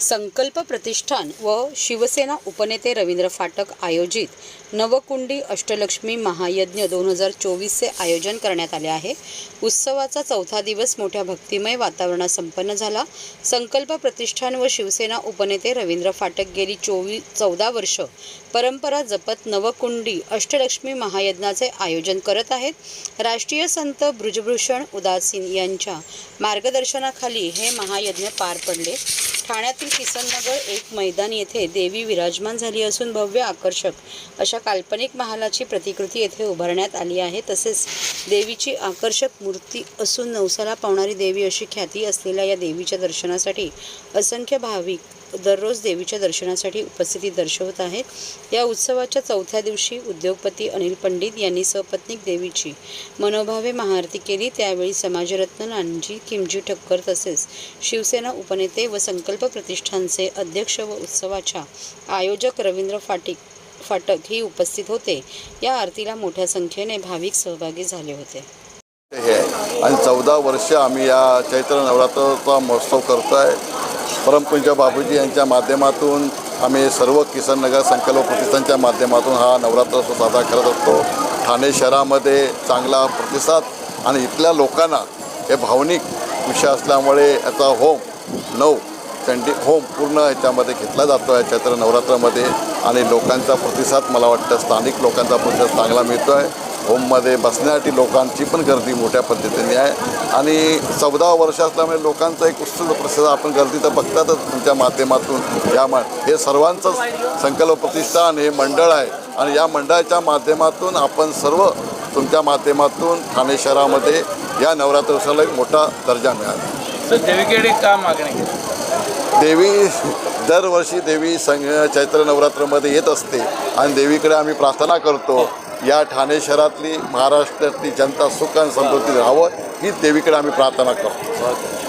संकल्प प्रतिष्ठान व शिवसेना उपनेते रवींद्र फाटक आयोजित नवकुंडी अष्टलक्ष्मी महायज्ञ दोन हजार चोवीसचे आयोजन करण्यात आले आहे. उत्सवाचा चौथा दिवस मोठ्या भक्तिमय वातावरणात संपन्न झाला. संकल्प प्रतिष्ठान व शिवसेना उपनेते रवींद्र फाटक गेली चोवीस चौदा वर्ष परंपरा जपत नवकुंडी अष्टलक्ष्मी महायज्ञाचे आयोजन करत आहेत. राष्ट्रीय संत ब्रुजभूषण उदासीन यांच्या मार्गदर्शनाखाली हे महायज्ञ पार पडले. ठाण्यातील किसननगर एक मैदान येथे देवी विराजमान झाली असून भव्य आकर्षक अशा काल्पनिक महालाची प्रतिकृती येथे उभारण्यात आली आहे. तसेच देवीची आकर्षक मूर्ती असून नवसाला पावणारी देवी अशी ख्याती असलेल्या या देवीच्या दर्शनासाठी असंख्य भाविक दररोज देवीच्या दर्शनासाठी उपस्थिती दर्शवत आहेत. या उत्सवाच्या चौथ्या दिवशी उद्योगपती अनिल पंडित यांनी सपत्नीक देवीची मनोभावे महाआरती केली. त्यावेळी समाजरत्न नानजी किमजी ठक्कर तसेच शिवसेना उपनेते व संकल्प प्रतिष्ठानचे अध्यक्ष व उत्सवाच्या आयोजक रवींद्र फाटिक फाटक ही उपस्थित होते. या आरतीला मोठ्या संख्येने भाविक सहभागी झाले होते. हे आणि चौदा वर्ष आम्ही या चैत्र नवरात्राचा महोत्सव करतो आहे परमपूज्य बाबूजी यांच्या माध्यमातून आम्ही सर्व किसन नगर संकल्प प्रतिष्ठानच्या माध्यमातून हा नवरात्रोत्सव साजरा करत असतो. ठाणे शहरामध्ये चांगला प्रतिसाद आणि इथल्या लोकांना हे भावनिक विषय असल्यामुळे याचा होम नऊ कंटी होम पूर्ण याच्यामध्ये घेतला जातो आहे चैत्र नवरात्रामध्ये. आणि लोकांचा प्रतिसाद मला वाटतं स्थानिक लोकांचा प्रतिसाद चांगला मिळतो आहे होममध्ये बसण्यासाठी लोकांची पण गर्दी मोठ्या पद्धतीने आहे. आणि चौदा वर्ष असल्यामुळे लोकांचा एक उत्सुक प्रतिसाद आपण गर्दी तर बघतातच तुमच्या माध्यमातून. या मा हे सर्वांचं संकल्प प्रतिष्ठान हे मंडळ आहे. आणि या मंडळाच्या माध्यमातून आपण सर्व तुमच्या माध्यमातून ठाणे शहरामध्ये या नवरात्रोत्सवाला एक मोठा दर्जा मिळाला. सर देवीकडे का मागणी? देवी दरवर्षी देवी संग चैत्र नवरात्रमध्ये येत असते. आणि देवीकडे आम्ही प्रार्थना करतो या ठाणे शहरातली महाराष्ट्रातली जनता सुख आणि समृद्धी राहावं ही देवीकडे आम्ही प्रार्थना करतो.